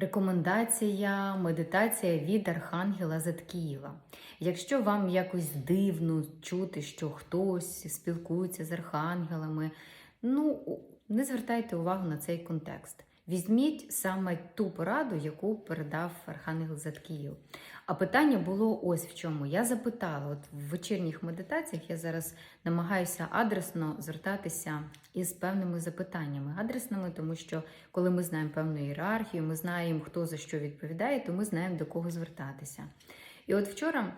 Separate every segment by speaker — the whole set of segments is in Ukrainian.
Speaker 1: Рекомендація медитація від Архангела Заткіїва. Якщо вам якось дивно чути, що хтось спілкується з архангелами, ну не звертайте увагу на цей контекст. Візьміть саме ту пораду, яку передав Архангел Заткіїв. А питання було ось в чому. Я запитала, от в вечірніх медитаціях я зараз намагаюся адресно звертатися із певними запитаннями. Адресними, тому що коли ми знаємо певну ієрархію, ми знаємо, хто за що відповідає, то ми знаємо, до кого звертатися. І от вчора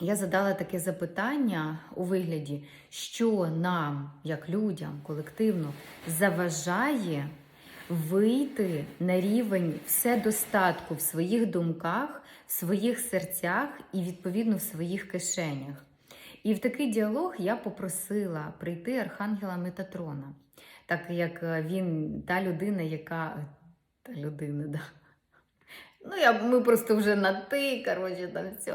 Speaker 1: я задала таке запитання у вигляді, що нам, як людям, колективно, заважає вийти на рівень вседостатку в своїх думках, в своїх серцях і, відповідно, в своїх кишенях. І в такий діалог я попросила прийти Архангела Метатрона, так як е, він та людина, яка та людина, да. Ну, я, ми просто вже на ти, коротше, там все.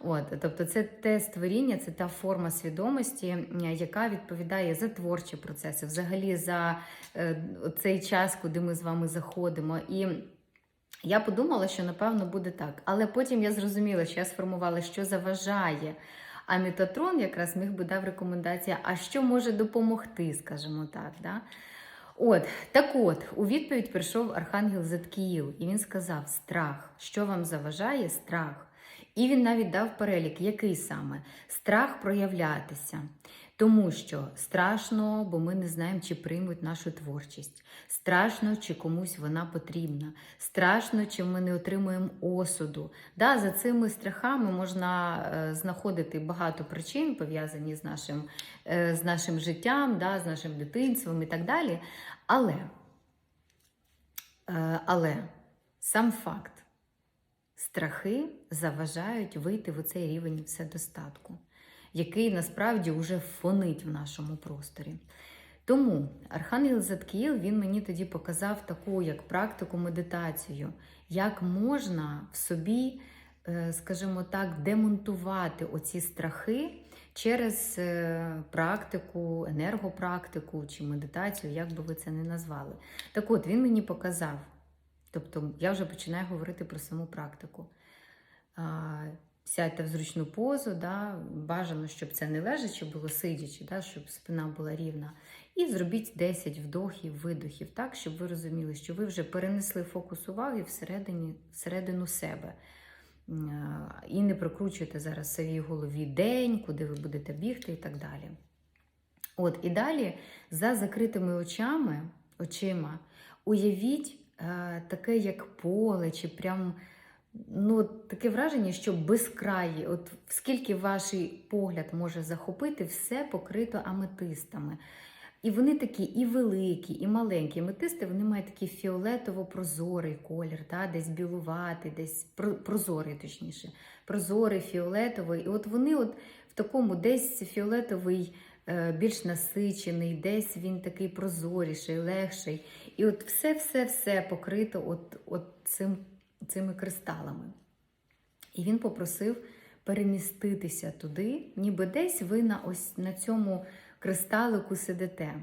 Speaker 1: От, тобто, це те створіння, це та форма свідомості, е, яка відповідає за творчі процеси, взагалі за е, цей час, куди ми з вами заходимо. І я подумала, що напевно буде так. Але потім я зрозуміла, що я сформувала, що заважає. А Метатрон якраз міг би дав рекомендація, а що може допомогти, скажімо так. Да? От, так от, у відповідь прийшов Архангел Заткіїл, і він сказав: страх, що вам заважає страх. І він навіть дав перелік, який саме страх проявлятися. Тому що страшно, бо ми не знаємо, чи приймуть нашу творчість. Страшно, чи комусь вона потрібна. Страшно, чи ми не отримуємо осуду. Да, За цими страхами можна е, знаходити багато причин, пов'язані з нашим, е, з нашим життям, да, з нашим дитинством і так далі. Але, е, але сам факт. Страхи заважають вийти в цей рівень вседостатку, який насправді вже фонить в нашому просторі. Тому Архангел Заткіїл він мені тоді показав таку як практику медитацію, як можна в собі, е, скажімо так, демонтувати оці страхи через е, практику, енергопрактику чи медитацію, як би ви це не назвали. Так от він мені показав. Тобто я вже починаю говорити про саму практику. Сядьте в зручну позу, да, бажано, щоб це не лежачи було сидячи, да, щоб спина була рівна. І зробіть 10 вдохів, видохів, так, щоб ви розуміли, що ви вже перенесли фокус уваги всередині, всередину себе. І не прокручуєте зараз в своїй голові день, куди ви будете бігти і так далі. От, І далі за закритими очами, очима уявіть таке, як поле, чи прям ну, таке враження, що безкраї, от скільки ваш погляд може захопити, все покрито аметистами. І вони такі і великі, і маленькі. Аметисти вони мають такий фіолетово-прозорий колір, та, десь білуватий, десь прозорий, точніше, прозорий, фіолетовий. І от вони от в такому десь фіолетовий. Е, більш насичений, десь він такий прозоріший, легший. І от все-все-все покрито от, от цим, цими кристалами. І він попросив переміститися туди, ніби десь ви на ось на цьому кристалику сидите.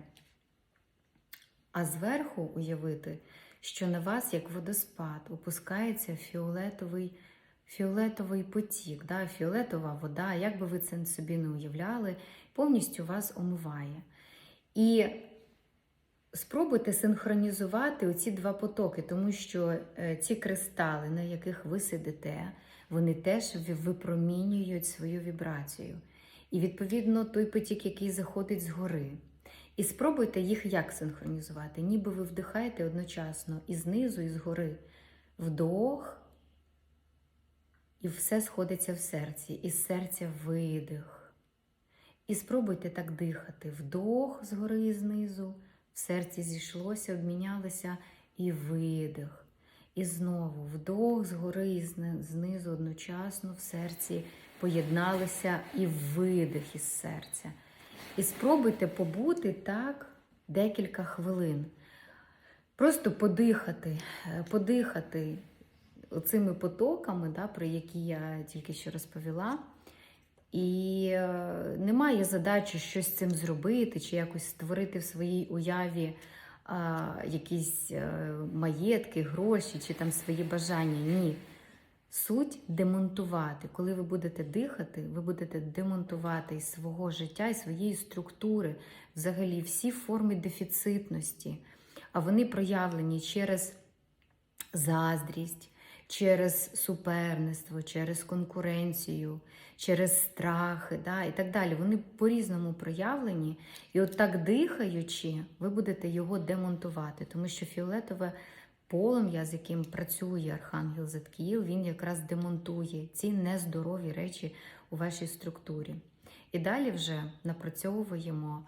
Speaker 1: А зверху уявити, що на вас, як водоспад, опускається фіолетовий фіолетовий потік, да, фіолетова вода, як би ви це собі не уявляли, повністю вас омиває. І спробуйте синхронізувати оці два потоки, тому що е, ці кристали, на яких ви сидите, вони теж випромінюють свою вібрацію. І, відповідно, той потік, який заходить згори. І спробуйте їх як синхронізувати, ніби ви вдихаєте одночасно і знизу, і згори. Вдох. І все сходиться в серці, із серця видих. І спробуйте так дихати. Вдох згори і знизу, в серці зійшлося, обмінялося і видих. І знову вдох згори і знизу одночасно в серці поєдналися і видих із серця. І спробуйте побути так декілька хвилин. Просто подихати, е, подихати цими потоками, да, про які я тільки що розповіла. І е, немає задачі щось з цим зробити, чи якось створити в своїй уяві а, якісь е, маєтки, гроші чи там свої бажання. Ні. Суть демонтувати. Коли ви будете дихати, ви будете демонтувати із свого життя, і своєї структури, взагалі всі форми дефіцитності. А вони проявлені через заздрість, через суперництво, через конкуренцію, через страхи да, і так далі. Вони по-різному проявлені. І от так дихаючи, ви будете його демонтувати, тому що фіолетове полум'я, з яким працює Архангел Заткіїл, він якраз демонтує ці нездорові речі у вашій структурі. І далі вже напрацьовуємо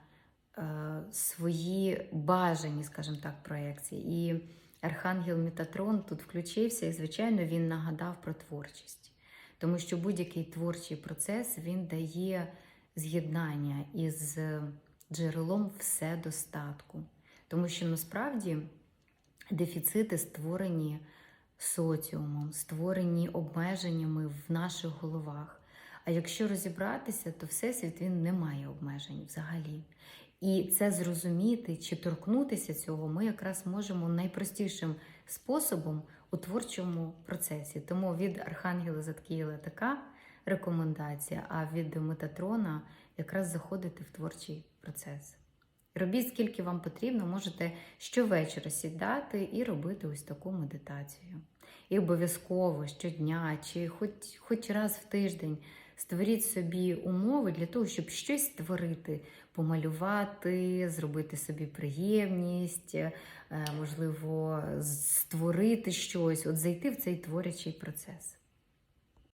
Speaker 1: е, свої бажані, скажімо так, проекції. І Архангел Метатрон тут включився, і, звичайно, він нагадав про творчість. Тому що будь-який творчий процес він дає з'єднання із джерелом вседостатку. Тому що насправді дефіцити створені соціумом, створені обмеженнями в наших головах. А якщо розібратися, то Всесвіт він не має обмежень взагалі. І це зрозуміти чи торкнутися цього ми якраз можемо найпростішим способом у творчому процесі. Тому від Архангела Заткіїла така рекомендація, а від Метатрона якраз заходити в творчий процес. Робіть скільки вам потрібно, можете щовечора сідати і робити ось таку медитацію. І обов'язково щодня чи хоч, хоч раз в тиждень створіть собі умови для того, щоб щось створити, помалювати, зробити собі приємність, е, можливо, створити щось, от зайти в цей творячий процес.